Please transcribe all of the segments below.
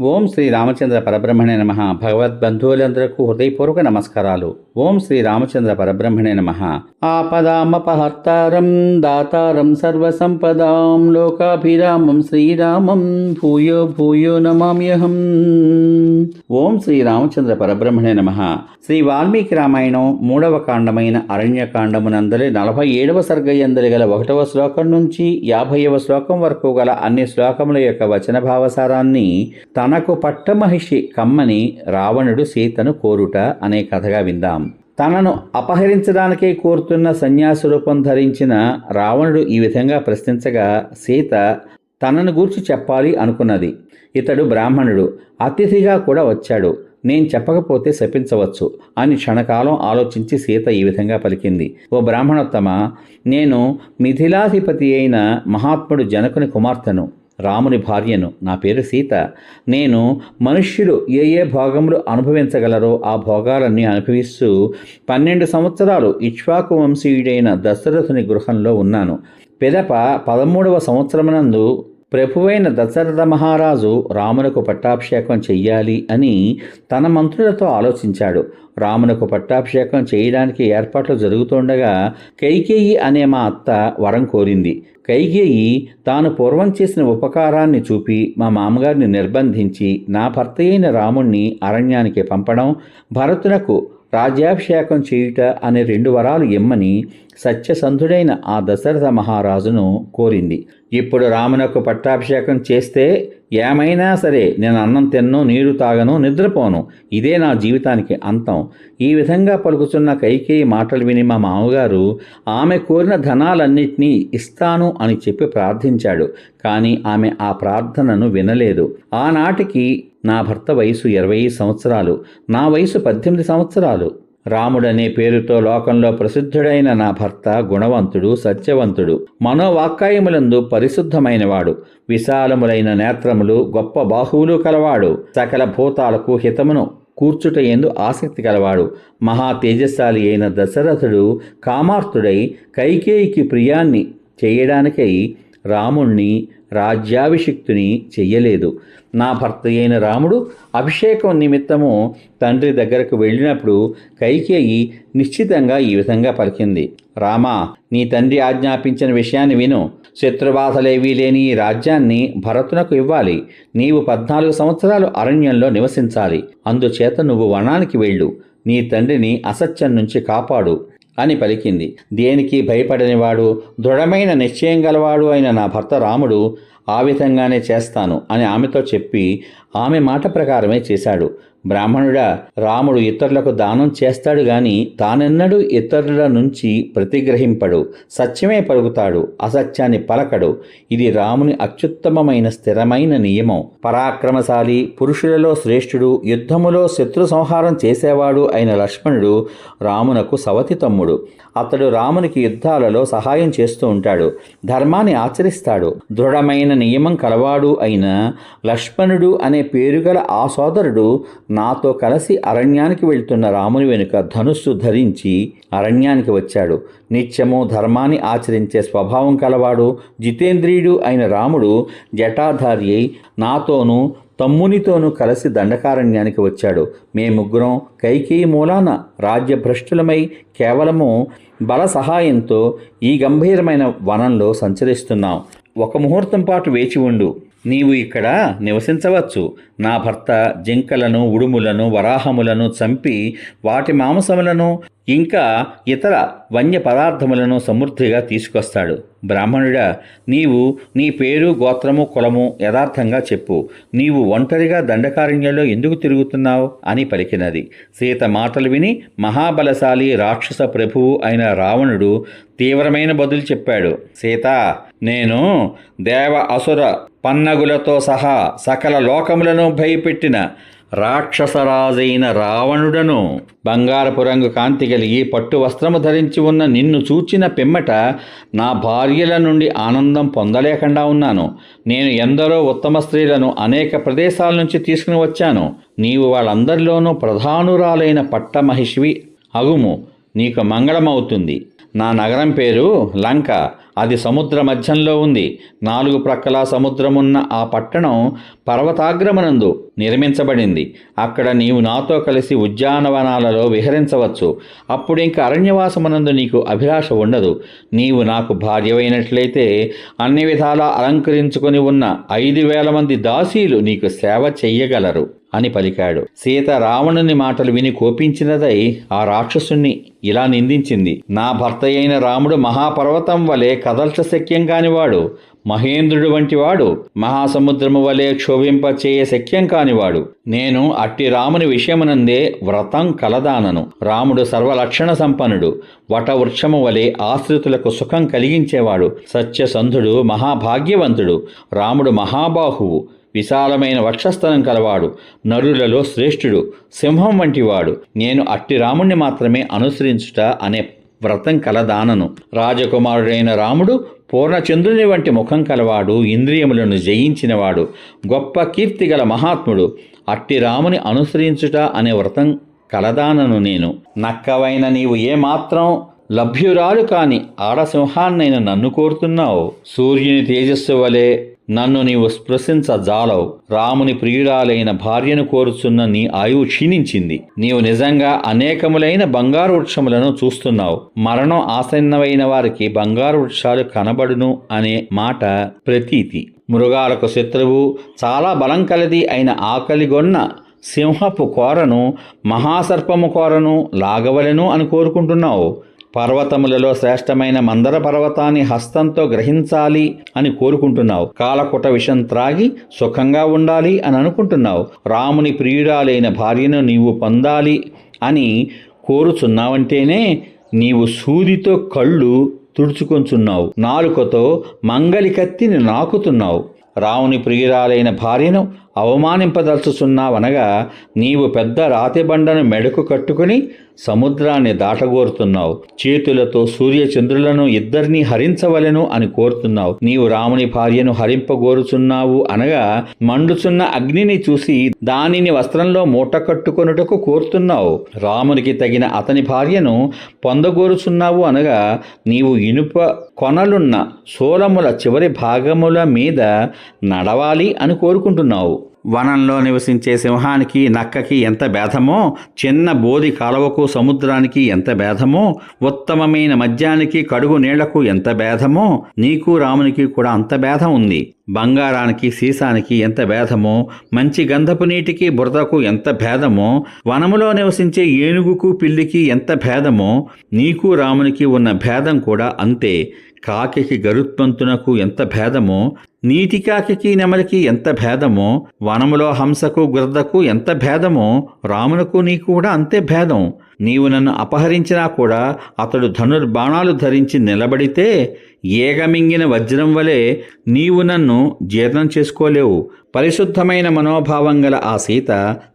ఓం శ్రీ రామచంద్ర పరబ్రహ్మణే నమ. భగవద్బంధువులందరకు హృదయపూర్వక నమస్కారాలు. ఓం శ్రీ రామచంద్ర పరబ్రహ్మణే నమ. ఆపదామపహర్తారం దాతారం సర్వసంపదాం లోకాభిరామం శ్రీరామం భూయో భూయో నమామ్యహం. ఓం శ్రీ రామచంద్ర పరబ్రహ్మణే నమ. శ్రీ వాల్మీకి రామాయణం మూడవ కాండమైన అరణ్యకాండమునందలి నలభై ఏడవ సర్గయందలి గల ఒకటవ శ్లోకం నుంచి యాభైవ శ్లోకం వరకు గల అన్ని శ్లోకముల యొక్క వచన భావసారాన్ని తనకు పట్టమహిషి కమ్మని రావణుడు సీతను కోరుట అనే కథగా విందాం. తనను అపహరించడానికే కోరుతున్న సన్యాసి రూపం ధరించిన రావణుడు ఈ విధంగా ప్రశ్నించగా సీత తనను గూర్చి చెప్పాలి అనుకున్నది. ఇతడు బ్రాహ్మణుడు. అతిథిగా కూడా వచ్చాడు. నేను చెప్పకపోతే శపించవచ్చు అని క్షణకాలం ఆలోచించి సీత ఈ విధంగా పలికింది. ఓ బ్రాహ్మణోత్తమ నేను మిథిలాధిపతి అయిన మహాత్ముడు జనకుని కుమార్తెను. రాముని భార్యను. నా పేరు సీత. నేను మనుష్యులు ఏ ఏ భోగములు అనుభవించగలరో ఆ భోగాలన్నీ అనుభవిస్తూ పన్నెండు సంవత్సరాలు ఇక్ష్వాకు వంశీయుడైన దశరథుని గృహంలో ఉన్నాను. పిదప పదమూడవ సంవత్సరమునందు ప్రభువైన దశరథ మహారాజు రామునకు పట్టాభిషేకం చెయ్యాలి అని తన మంత్రులతో ఆలోచించాడు. రామునకు పట్టాభిషేకం చేయడానికి ఏర్పాట్లు జరుగుతుండగా కైకేయి అనే మా అత్త వరం కోరింది. కైకేయి తాను పూర్వం చేసిన ఉపకారాన్ని చూపి మా మామగారిని నిర్బంధించి నా భర్త అయిన రాముణ్ణి అరణ్యానికి పంపడం భరతునకు రాజ్యాభిషేకం చేయుట అనే రెండు వరాలు ఇమ్మని సత్యసంధుడైన ఆ దశరథ మహారాజును కోరింది. ఇప్పుడు రామునకు పట్టాభిషేకం చేస్తే ఏమైనా సరే నేను అన్నం తిన్ను నీరు తాగను నిద్రపోను. ఇదే నా జీవితానికి అంతం. ఈ విధంగా పలుకుతున్న కైకేయి మాటలు విని మా మామగారు ఆమె కోరిన ధనాలన్నింటినీ ఇస్తాను అని చెప్పి ప్రార్థించాడు. కానీ ఆమె ఆ ప్రార్థనను వినలేదు. ఆనాటికి నా భర్త వయసు ఇరవై సంవత్సరాలు నా వయసు పద్దెనిమిది సంవత్సరాలు. రాముడనే పేరుతో లోకంలో ప్రసిద్ధుడైన నా భర్త గుణవంతుడు సత్యవంతుడు మనోవాక్కాయములందు పరిశుద్ధమైనవాడు విశాలములైన నేత్రములు గొప్ప బాహువులు కలవాడు సకల భూతాలకు హితమును కూర్చుట ఎందు ఆసక్తి కలవాడు మహా తేజస్శాలి అయిన దశరథుడు కామార్తుడై కైకేయికి ప్రియాన్ని చేయడానికై రాముణ్ణి రాజ్యాభిషిక్తుని చెయ్యలేదు. నా భర్త అయిన రాముడు అభిషేకం నిమిత్తము తండ్రి దగ్గరకు వెళ్ళినప్పుడు కైకేయి నిశ్చితంగా ఈ విధంగా పలికింది. రామా నీ తండ్రి ఆజ్ఞాపించిన విషయాన్ని విను. శత్రువాసలేవీ లేని ఈ రాజ్యాన్ని భరతునకు ఇవ్వాలి. నీవు పద్నాలుగు సంవత్సరాలు అరణ్యంలో నివసించాలి. అందుచేత నువ్వు వనానికి వెళ్ళు. నీ తండ్రిని అసత్యం నుంచి కాపాడు. అని పలికింది. దేనికి భయపడనివాడు? దృఢమైన నిశ్చయం గలవాడు అయిన నా భర్త రాముడు ఆ విధంగానే చేస్తాను అని ఆమెతో చెప్పి ఆమె మాట ప్రకారమే చేశాడు. బ్రాహ్మణుడా రాముడు ఇతరులకు దానం చేస్తాడు గాని తానెన్నడూ ఇతరుల నుంచి ప్రతిగ్రహింపడు. సత్యమే పలుకుతాడు అసత్యాన్ని పలకడు. ఇది రాముని అత్యుత్తమమైన స్థిరమైన నియమం. పరాక్రమశాలి పురుషులలో శ్రేష్ఠుడు యుద్ధములో శత్రు సంహారం చేసేవాడు అయిన లక్ష్మణుడు రామునకు సవతి తమ్ముడు. అతడు రామునికి యుద్ధాలలో సహాయం చేస్తూ ఉంటాడు ధర్మాన్ని ఆచరిస్తాడు. దృఢమైన నియమం కలవాడు అయిన లక్ష్మణుడు అనే పేరుగల ఆ సోదరుడు నాతో కలిసి అరణ్యానికి వెళ్తున్న రాముని వెనుక ధనుస్సు ధరించి అరణ్యానికి వచ్చాడు. నిత్యము ధర్మాన్ని ఆచరించే స్వభావం కలవాడు జితేంద్రియుడు అయిన రాముడు జటాధారి అయి నాతోనూ తమ్మునితోనూ కలిసి దండకారణ్యానికి వచ్చాడు. మేముగ్గురం కైకేయి మూలాన రాజ్యభ్రష్టులమై కేవలము బల సహాయంతో ఈ గంభీరమైన వనంలో సంచరిస్తున్నాం. ఒక ముహూర్తం పాటు వేచి ఉండు. నీవు ఇక్కడ నివసించవచ్చు. నా భర్త జింకలను ఉడుములను వరాహములను చంపి వాటి మాంసములను ఇంకా ఇతర వన్య పదార్థములను సమృద్ధిగా తీసుకొస్తాడు. బ్రాహ్మణుడా నీవు నీ పేరు గోత్రము కులము యథార్థంగా చెప్పు. నీవు ఒంటరిగా దండకారణ్యంలో ఎందుకు తిరుగుతున్నావు? అని పలికినది. సీత మాటలు విని మహాబలశాలి రాక్షస ప్రభువు అయిన రావణుడు తీవ్రమైన బదులు చెప్పాడు. సీత నేను దేవ అసుర పన్నగులతో సహా సకల లోకములను భయపెట్టిన రాక్షసరాజైన రావణుడను బంగారపు రంగు కాంతి కలిగి పట్టు వస్త్రము ధరించి ఉన్న నిన్ను చూచిన పిమ్మట నా భార్యల నుండి ఆనందం పొందలేకుండా ఉన్నాను. నేను ఎందరో ఉత్తమ స్త్రీలను అనేక ప్రదేశాల నుంచి తీసుకుని వచ్చాను. నీవు వాళ్ళందరిలోనూ ప్రధానురాలైన పట్టమహిషివి అగుము. నీకు మంగళమవుతుంది. నా నగరం పేరు లంక. అది సముద్ర మధ్యంలో ఉంది. నాలుగు ప్రక్కల సముద్రమున్న ఆ పట్టణం పర్వతాగ్రమనందు. నిర్మించబడింది. అక్కడ నీవు నాతో కలిసి ఉద్యానవనాలలో విహరించవచ్చు. అప్పుడు ఇంక అరణ్యవాసమునందు నీకు అభిలాష ఉండదు. నీవు నాకు భార్యవైనట్లయితే అన్ని విధాలా అలంకరించుకొని ఉన్న ఐదు వేల మంది దాసీలు నీకు సేవ చెయ్యగలరు అని పలికాడు. సీత రావణుని మాటలు విని కోపించినదై ఆ రాక్షసుణ్ణి ఇలా నిందించింది. నా భర్త అయిన రాముడు మహాపర్వతం వలె కదల్చ శక్యం కానివాడు మహేంద్రుడు వంటివాడు మహాసముద్రము వలె క్షోభింపచేయ శక్యం కానివాడు. నేను అట్టి రాముని విషయమునందే వ్రతం కలదానను. రాముడు సర్వలక్షణ సంపన్నుడు వటవృక్షము వలె ఆశ్రితులకు సుఖం కలిగించేవాడు. సత్యసంధుడు మహాభాగ్యవంతుడు. రాముడు మహాబాహువు విశాలమైన వక్షస్థలం కలవాడు. నరులలో శ్రేష్ఠుడు సింహం వంటివాడు. నేను అట్టి రాముణ్ణి మాత్రమే ఆచరించుట అనే వ్రతం కలదానను. రాజకుమారుడైన రాముడు పూర్ణచంద్రుని వంటి ముఖం కలవాడు ఇంద్రియములను జయించినవాడు గొప్ప కీర్తి గల మహాత్ముడు. అట్టి రాముని అనుసరించుట అనే వ్రతం కలదానను నేను. నక్కవైన నీవు ఏమాత్రం లభ్యురాలు కాని ఆడసింహాన్నైన నన్ను కోరుతున్నావు. సూర్యుని తేజస్సు వలె నన్ను నీవు స్పృశించజాలవు. రాముని ప్రియురాలైన భార్యను కోరుచున్న నీ ఆయువు క్షీణించింది. నీవు నిజంగా అనేకములైన బంగారు వృక్షములను చూస్తున్నావు. మరణం ఆసన్నమైన వారికి బంగారు వృక్షాలు కనబడును అనే మాట ప్రతీతి. మృగాలకు శత్రువు చాలా బలం కలది అయిన ఆకలిగొన్న సింహపు కోరను మహాసర్పము కోరను లాగవలెను అని కోరుకుంటున్నావు. పర్వతములలో శ్రేష్టమైన మందర పర్వతాన్ని హస్తంతో గ్రహించాలి అని కోరుకుంటున్నావు. కాలకుట విషం త్రాగి సుఖంగా ఉండాలి అని అనుకుంటున్నావు. రాముని ప్రియురాలైన భార్యను నీవు పొందాలి అని కోరుచున్నావంటేనే నీవు సూదితో కళ్ళు తుడుచుకొంచున్నావు. నాలుకతో మంగలి కత్తిని నాకుతున్నావు. రాముని ప్రియురాలైన భార్యను అవమానింపదలుచుచున్నావనగా నీవు పెద్ద రాతిబండను మెడకు కట్టుకుని సముద్రాన్ని దాటగోరుతున్నావు. చేతులతో సూర్యచంద్రులను ఇద్దరిని హరించవలెను అని కోరుతున్నావు. నీవు రాముని భార్యను హరింపగోరుచున్నావు అనగా మండుచున్న అగ్నిని చూసి దానిని వస్త్రంలో మూట కట్టుకొనుటకు కోరుతున్నావు. రామునికి తగిన అతని భార్యను పొందగోరుచున్నావు అనగా నీవు ఇనుప కొనలున్న సోలముల చివరి భాగముల మీద నడవాలి అని కోరుకుంటున్నావు. వనంలో నివసించే సింహానికి నక్కకి ఎంత భేదమో చిన్న బోధి కాలువకు సముద్రానికి ఎంత భేదమో ఉత్తమమైన మద్యానికి కడుగు నీళ్ళకు ఎంత భేదమో నీకు రామునికి కూడా అంత భేదం ఉంది. బంగారానికి సీసానికి ఎంత భేదమో మంచి గంధపు నీటికి బురదకు ఎంత భేదమో వనములో నివసించే ఏనుగుకు పిల్లికి ఎంత భేదమో నీకు రామునికి ఉన్న భేదం కూడా అంతే. కాకికి గరుత్మంతునకు ఎంత భేదమో నీటి కాకికి నెమలికి ఎంత భేదమో వనములో హంసకు గురదకు ఎంత భేదమో రామునకు నీకు కూడా అంతే భేదం. నీవు నన్ను అపహరించినా కూడా అతడు ధనుర్బాణాలు ధరించి నిలబడితే ఏగమింగిన వజ్రం వలె నీవు నన్ను జీర్ణం చేసుకోలేవు. పరిశుద్ధమైన మనోభావం గల ఆ సీత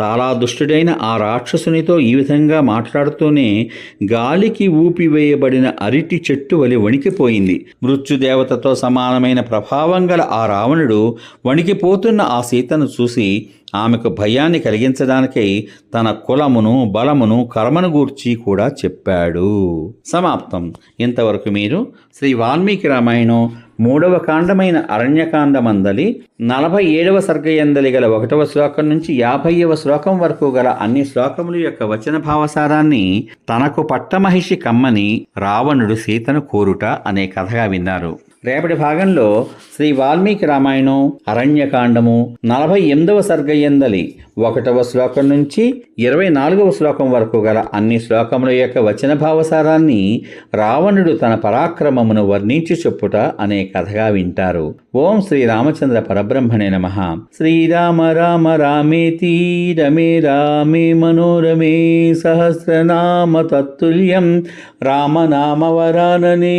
చాలా దుష్టుడైన ఆ రాక్షసునితో ఈ విధంగా మాట్లాడుతూనే గాలికి ఊపివేయబడిన అరిటి చెట్టు వలె వణికిపోయింది. మృత్యుదేవతతో సమానమైన ప్రభావం గల ఆ రావణుడు వణికిపోతున్న ఆ సీతను చూసి ఆమెకు భయాన్ని కలిగించడానికై తన కులమును బలమును కర్మను గూర్చి కూడా చెప్పాడు. సమాప్తం. ఇంతవరకు మీరు శ్రీ వాల్మీకి రామాయణం మూడవ కాండమైన అరణ్యకాండమందలి నలభై ఏడవ సర్గయందలి గల ఒకటవ శ్లోకం నుంచి యాభైవ శ్లోకం వరకు గల అన్ని శ్లోకముల యొక్క వచన భావసారాన్ని తనకు పట్టమహిషి కమ్మని రావణుడు సీతను కోరుట అనే కథగా విన్నారు. రేపటి భాగంలో శ్రీ వాల్మీకి రామాయణం అరణ్యకాండము నలభై ఎనిమిదవ సర్గయందలి ఒకటవ శ్లోకం నుంచి ఇరవై నాలుగవ శ్లోకం వరకు గల అన్ని శ్లోకముల యొక్క వచన భావసారాన్ని రావణుడు తన పరాక్రమమును వర్ణించి చెప్పుట అనే కథగా వింటారు. ఓం శ్రీ రామచంద్ర పరబ్రహ్మణే నమ. శ్రీరామ రామ రామేతి రమే రామే మనోరమే సహస్రనామ తత్తుల్యం రామనామ వరాననే